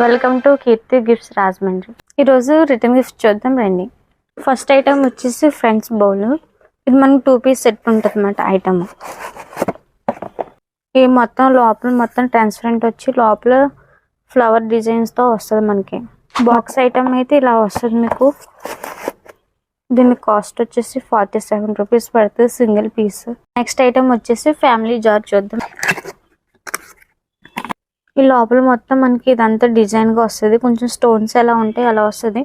Welcome to Keerthi gifts Rajahmundry ఈరోజు return gift చూద్దాం రండి. ఫస్ట్ ఐటమ్ వచ్చేసి ఫ్రెండ్స్ బౌల్ ఇది మనకి టూ పీస్ సెట్ ఉంటుంది అన్నమాట ఐటమ్ ఈ మొత్తం లోపల మొత్తం ట్రాన్స్పరెంట్ వచ్చి లోపల ఫ్లవర్ డిజైన్స్తో వస్తుంది మనకి. బాక్స్ ఐటమ్ అయితే ఇలా వస్తుంది మీకు. దీని కాస్ట్ వచ్చేసి ఫార్టీ సెవెన్ రూపీస్ పడుతుంది సింగిల్ పీస్ నెక్స్ట్ ఐటమ్ వచ్చేసి ఫ్యామిలీ జార్ చూద్దాం. ఈ లోపల మొత్తం మనకి ఇదంతా డిజైన్గా వస్తుంది. కొంచెం స్టోన్స్ ఎలా ఉంటాయి అలా వస్తుంది.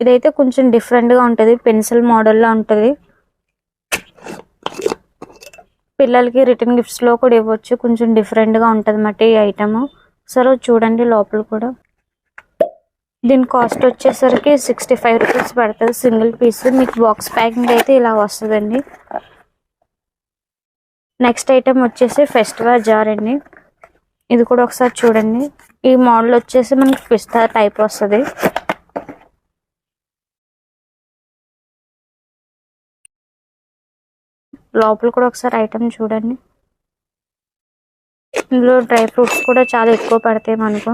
ఇదైతే కొంచెం డిఫరెంట్గా ఉంటుంది. పెన్సిల్ మోడల్ లా ఉంటుంది. పిల్లలకి రిటర్న్ గిఫ్ట్స్లో కూడా ఇవ్వచ్చు. కొంచెం డిఫరెంట్గా ఉంటుంది అన్నమాట ఈ ఐటమ్ సరే చూడండి లోపల కూడా. దీని కాస్ట్ వచ్చేసరికి సిక్స్టీ ఫైవ్ రూపీస్ పడుతుంది సింగిల్ పీస్ మీకు బాక్స్ ప్యాకింగ్ అయితే ఇలా వస్తుందండి. నెక్స్ట్ ఐటమ్ వచ్చేసి ఫెస్టివల్ జార్ అండి. ఇది కూడా ఒకసారి చూడండి. ఈ మోడల్ వచ్చేసి మనకి పిస్తా టైప్ వస్తుంది. లోపల కూడా ఒకసారి ఐటమ్ చూడండి. ఇందులో డ్రై ఫ్రూట్స్ కూడా చాలా ఎక్కువ పడతాయి మనకు.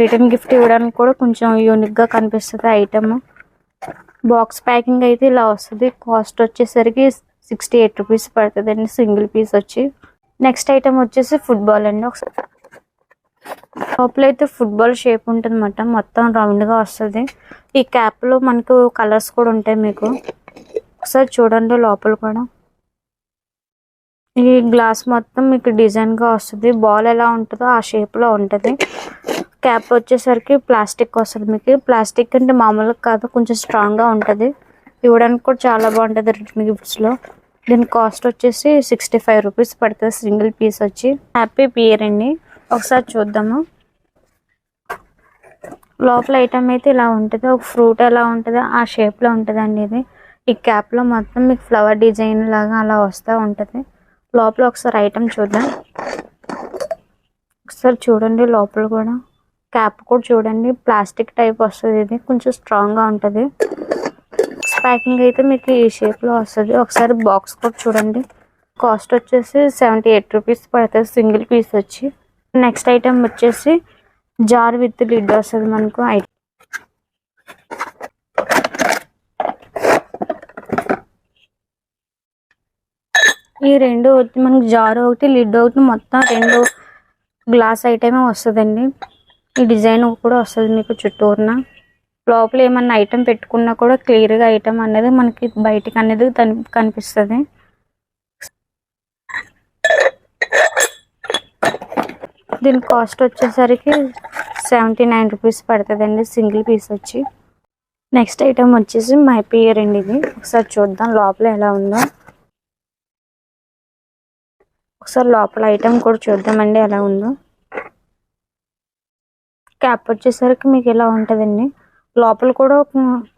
రిటర్న్ గిఫ్ట్ ఇవ్వడానికి కూడా కొంచెం యూనిక్గా కనిపిస్తుంది ఐటమ్ బాక్స్ ప్యాకింగ్ అయితే ఇలా వస్తుంది. కాస్ట్ వచ్చేసరికి సిక్స్టీ ఎయిట్ రూపీస్ పడుతుందండి సింగిల్ పీస్ వచ్చి. నెక్స్ట్ ఐటమ్ వచ్చేసి ఫుట్బాల్ అండి. ఒకసారి లోపల అయితే ఫుట్బాల్ షేప్ ఉంటుంది అన్నమాట మొత్తం రౌండ్గా వస్తుంది. ఈ క్యాప్లో మనకు కలర్స్ కూడా ఉంటాయి మీకు. ఒకసారి చూడండి లోపల కూడా. ఈ గ్లాస్ మొత్తం మీకు డిజైన్గా వస్తుంది. బాల్ ఎలా ఉంటుందో ఆ షేప్లో ఉంటుంది. క్యాప్ వచ్చేసరికి ప్లాస్టిక్ వస్తుంది మీకు. ప్లాస్టిక్ అంటే మామూలుగా కాదు కొంచెం స్ట్రాంగ్గా ఉంటుంది. ఇవ్వడానికి కూడా చాలా బాగుంటుంది రిటర్న్ గిఫ్ట్స్లో దీని కాస్ట్ వచ్చేసి సిక్స్టీ ఫైవ్ రూపీస్ పడుతుంది సింగిల్ పీస్ వచ్చి. హ్యాపీ పియర్ అండి ఒకసారి చూద్దాము. లోపల ఐటమ్ అయితే ఇలా ఉంటుంది. ఒక ఫ్రూట్ ఎలా ఉంటుందో ఆ షేప్లో ఉంటుందండి ఇది. ఈ క్యాప్లో మొత్తం మీకు ఫ్లవర్ డిజైన్ లాగా అలా వస్తూ ఉంటుంది. లోపల ఒకసారి ఐటమ్ చూద్దాం. ఒకసారి చూడండి లోపల కూడా. క్యాప్ కూడా చూడండి. ప్లాస్టిక్ టైప్ వస్తుంది ఇది. కొంచెం స్ట్రాంగ్గా ఉంటుంది. ప్యాకింగ్ అయితే మీకు ఈ షేప్లో వస్తుంది. ఒకసారి బాక్స్ కూడా చూడండి. కాస్ట్ వచ్చేసి సెవెంటీ ఎయిట్ రూపీస్ పడుతుంది. సింగిల్ పీస్ వచ్చి. నెక్స్ట్ ఐటమ్ వచ్చేసి జార్ విత్ లిడ్ వస్తుంది మనకు. ఐటమ్ ఈ రెండు మనకు మనకి జార్ ఒకటి లిడ్ ఒకటి మొత్తం రెండు గ్లాస్ ఐటమే వస్తుందండి. ఈ డిజైన్ కూడా వస్తుంది మీకు చుట్టూరున. లోపల ఏమన్నా ఐటెం పెట్టుకున్నా కూడా క్లియర్గా ఐటమ్ అనేది మనకి బయటకు అనేది కనిపిస్తుంది. దీని కాస్ట్ వచ్చేసరికి సెవెంటీ నైన్ రూపీస్ పడుతుందండి సింగిల్ పీస్ వచ్చి. నెక్స్ట్ ఐటమ్ వచ్చేసి మై పియర్ అండి ఇది. ఒకసారి చూద్దాం లోపల ఎలా ఉందో. ఒకసారి లోపల ఐటమ్ కూడా చూద్దామండి ఎలా ఉందో. క్యాప్ వచ్చేసరికి మీకు ఇలా ఉంటుందండి? లోపల కూడా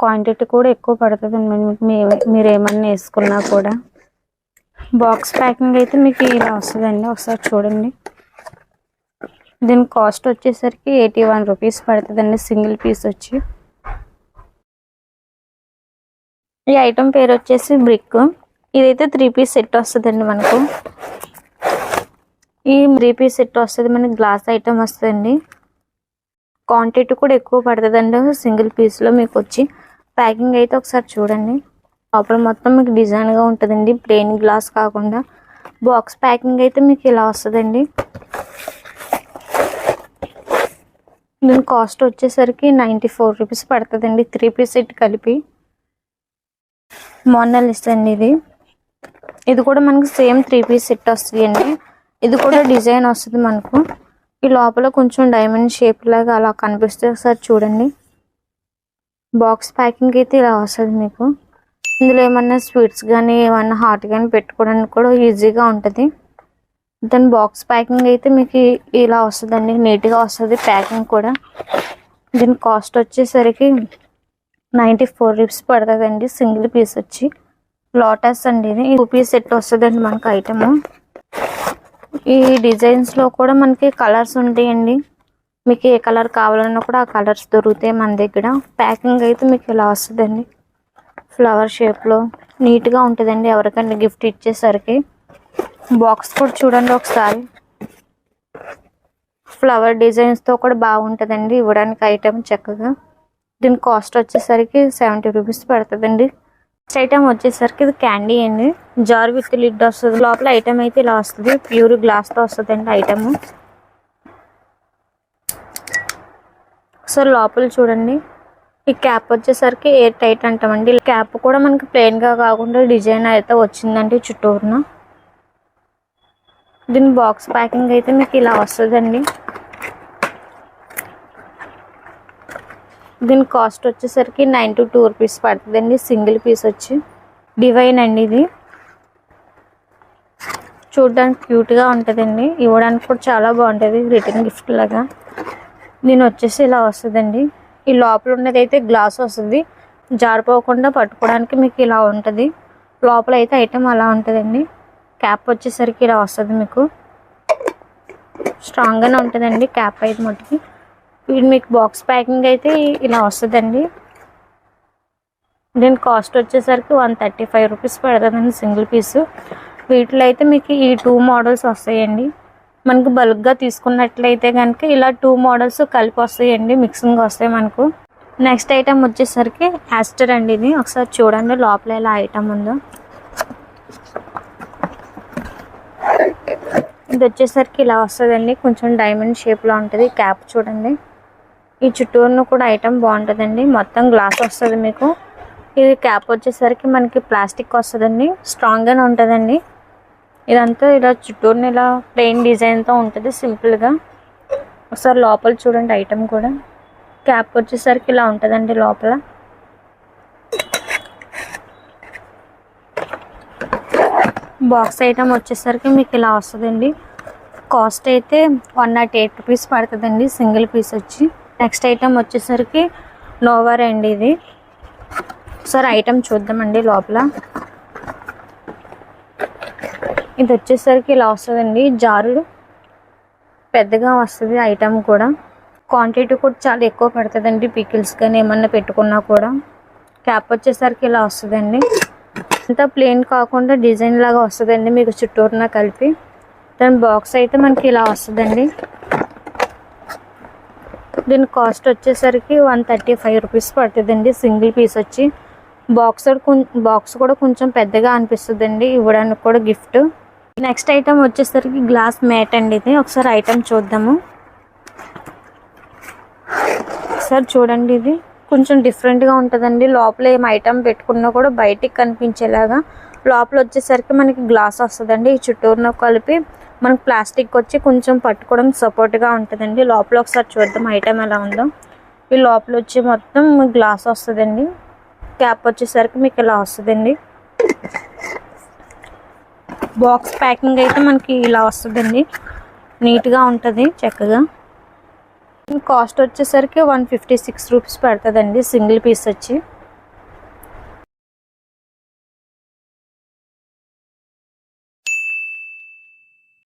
క్వాంటిటీ కూడా ఎక్కువ పడుతుందండి. మీకు మీరు ఏమన్నా వేసుకున్నా కూడా. బాక్స్ ప్యాకింగ్ అయితే మీకు ఇలా వస్తుందండి. ఒకసారి చూడండి. దీని కాస్ట్ వచ్చేసరికి ఎయిటీ వన్ రూపీస్ పడుతుందండి. సింగిల్ పీస్ వచ్చి. ఈ ఐటమ్ పేరు వచ్చేసి బ్రిక్. ఇదైతే త్రీ పీస్ సెట్ వస్తుందండి మనకు. ఈ త్రీ పీస్ సెట్ వస్తుంది మనకి గ్లాస్ ఐటమ్ వస్తుందండి. క్వాంటిటీ కూడా ఎక్కువ పడుతుందండి సింగిల్ పీస్లో మీకు వచ్చి ప్యాకింగ్ అయితే ఒకసారి చూడండి. లోపల మొత్తం మీకు డిజైన్గా ఉంటుందండి. ప్లెయిన్ గ్లాస్ కాకుండా. బాక్స్ ప్యాకింగ్ అయితే మీకు ఇలా వస్తుందండి. దీని కాస్ట్ వచ్చేసరికి నైంటీ ఫోర్ రూపీస్ పడుతుందండి. త్రీ పీస్ సెట్ కలిపి. మోనల్ అండి ఇది. ఇది కూడా మనకి సేమ్ త్రీ పీస్ సెట్ వస్తుంది అండి ఇది కూడా డిజైన్ వస్తుంది మనకు. ఈ లోపల కొంచెం డైమండ్ షేప్ లాగా అలా కనిపిస్తుంది ఒకసారి చూడండి. బాక్స్ ప్యాకింగ్ అయితే ఇలా వస్తుంది మీకు. ఇందులో ఏమన్నా స్వీట్స్ కానీ ఏమన్నా హాట్ కానీ పెట్టుకోవడానికి కూడా ఈజీగా ఉంటుంది. దాని బాక్స్ ప్యాకింగ్ అయితే మీకు ఇలా వస్తుందండి నీట్గా వస్తుంది ప్యాకింగ్ కూడా. దీని కాస్ట్ వచ్చేసరికి నైంటీ ఫోర్ రూపీస్ పడుతుందండి సింగిల్ పీస్ వచ్చి. లోటస్ అండి ఇది. టూ పీస్ సెట్ వస్తుందండి మనకు ఐటమ్ ఈ డిజైన్స్లో కూడా మనకి కలర్స్ ఉంటాయండి. మీకు ఏ కలర్ కావాలన్నా కూడా ఆ కలర్స్ దొరుకుతాయి మన దగ్గర. ప్యాకింగ్ అయితే మీకు ఇలా వస్తుందండి. ఫ్లవర్ షేప్లో నీట్గా ఉంటుందండి ఎవరికైనా గిఫ్ట్ ఇచ్చేసరికి. బాక్స్ కూడా చూడండి ఒకసారి. ఫ్లవర్ డిజైన్స్తో కూడా బాగుంటుందండి ఇవ్వడానికి ఐటమ్ చక్కగా. దీని కాస్ట్ వచ్చేసరికి సెవెంటీ రూపీస్ పడుతుందండి. నెక్స్ట్ ఐటమ్ వచ్చేసరికి ఇది క్యాండీ అండి. జార్ విత్ లిడ్ వస్తుంది. లోపల ఐటమ్ అయితే ఇలా వస్తుంది. ప్యూర్ గ్లాస్తో వస్తుందండి ఐటమ్ సో లోపల చూడండి. ఈ క్యాప్ వచ్చేసరికి ఎయిర్ టైట్ అంటామండి. క్యాప్ కూడా మనకి ప్లెయిన్గా కాకుండా డిజైన్ అయితే వచ్చిందండి చుట్టూరున. దీని బాక్స్ ప్యాకింగ్ అయితే మీకు ఇలా వస్తుందండి. దీని కాస్ట్ వచ్చేసరికి నైన్ టు టూ రూపీస్ పడుతుందండి. సింగిల్ పీస్ వచ్చి డివైన్ అండి ఇది. చూడడానికి క్యూట్గా ఉంటుందండి. ఇవ్వడానికి కూడా చాలా బాగుంటుంది. రిటర్న్ గిఫ్ట్ లాగా. దీని వచ్చేసి ఇలా వస్తుందండి. ఈ లోపల ఉన్నది అయితే గ్లాస్ వస్తుంది. జారిపోకుండా పట్టుకోవడానికి మీకు ఇలా ఉంటుంది. లోపల అయితే ఐటమ్ అలా ఉంటుందండి. క్యాప్ వచ్చేసరికి ఇలా వస్తుంది మీకు. స్ట్రాంగ్గానే ఉంటుందండి క్యాప్ అయితే మట్టుకి ఇది మీకు బాక్స్ ప్యాకింగ్ అయితే ఇలా వస్తుందండి. దీని కాస్ట్ వచ్చేసరికి వన్ థర్టీ ఫైవ్ రూపీస్ పడుతుందండి సింగిల్ పీసు వీటిలో అయితే మీకు ఈ టూ మోడల్స్ వస్తాయండి. మనకు బల్క్గా తీసుకున్నట్లయితే కనుక ఇలా టూ మోడల్స్ కలిపి వస్తాయండి మిక్సింగ్ వస్తాయి మనకు. నెక్స్ట్ ఐటమ్ వచ్చేసరికి యాస్టర్ అండి ఇది. ఒకసారి చూడండి లోపల ఎలా ఐటమ్ ఉందో. ఇది వచ్చేసరికి ఇలా వస్తుందండి. కొంచెం డైమండ్ షేప్లో ఉంటుంది. క్యాప్ చూడండి. ఈ చుట్టూరును కూడా ఐటమ్ బాగుంటుందండి. మొత్తం గ్లాస్ వస్తుంది మీకు. ఇది క్యాప్ వచ్చేసరికి మనకి ప్లాస్టిక్ వస్తుందండి. స్ట్రాంగ్గానే ఉంటుందండి. ఇదంతా ఇలా చుట్టూరుని ఇలా ప్లెయిన్ డిజైన్తో ఉంటుంది. సింపుల్గా ఒకసారి లోపల చూడండి ఐటమ్ కూడా. క్యాప్ వచ్చేసరికి ఇలా ఉంటుందండి లోపల. బాక్స్ ఐటమ్ వచ్చేసరికి మీకు ఇలా వస్తుందండి. కాస్ట్ అయితే వన్ నాట్ ఎయిట్ రూపీస్ పడుతుందండి సింగిల్ పీస్ వచ్చి. నెక్స్ట్ ఐటమ్ వచ్చేసరికి నోవర్ అండి ఇది. ఒకసారి ఐటమ్ చూద్దామండి లోపల. ఇది వచ్చేసరికి ఇలా వస్తుందండి. జారుడు పెద్దగా వస్తుంది ఐటమ్ కూడా. క్వాంటిటీ కూడా చాలా ఎక్కువ పడుతుందండి. పికిల్స్ కానీ ఏమన్నా పెట్టుకున్నా కూడా. క్యాప్ వచ్చేసరికి ఇలా వస్తుందండి. అంతా ప్లెయిన్ కాకుండా డిజైన్ లాగా వస్తుందండి మీకు చుట్టూరున కలిపి. దాని బాక్స్ అయితే మనకి ఇలా వస్తుందండి. దీని కాస్ట్ వచ్చేసరికి వన్ థర్టీ ఫైవ్ రూపీస్ పడుతుందండి సింగిల్ పీస్ వచ్చి. బాక్స్ బాక్స్ కూడా కొంచెం పెద్దగా అనిపిస్తుందండి ఇవ్వడానికి కూడా గిఫ్ట్. నెక్స్ట్ ఐటమ్ వచ్చేసరికి గ్లాస్ మ్యాట్ అండి ఇది. ఒకసారి ఐటమ్ చూద్దాము. ఒకసారి చూడండి ఇది. కొంచెం డిఫరెంట్గా ఉంటుందండి. లోపల ఏం ఐటమ్ పెట్టుకున్నా కూడా బయటికి కనిపించేలాగా. లోపల వచ్చేసరికి మనకి గ్లాస్ వస్తుందండి. ఈ చుట్టూరున కలిపి మనకు ప్లాస్టిక్ వచ్చి కొంచెం పట్టుకోవడం సపోర్ట్గా ఉంటుందండి. లోపల ఒకసారి చూద్దాం ఐటమ్ ఎలా ఉందో. ఈ లోపల వచ్చి మొత్తం గ్లాస్ వస్తుందండి. క్యాప్ వచ్చేసరికి మీకు ఇలా వస్తుందండి. బాక్స్ ప్యాకింగ్ అయితే మనకి ఇలా వస్తుందండి. నీట్గా ఉంటుంది చక్కగా. కాస్ట్ వచ్చేసరికి వన్ ఫిఫ్టీ సిక్స్ రూపీస్ పడుతుందండి సింగిల్ పీస్ వచ్చి.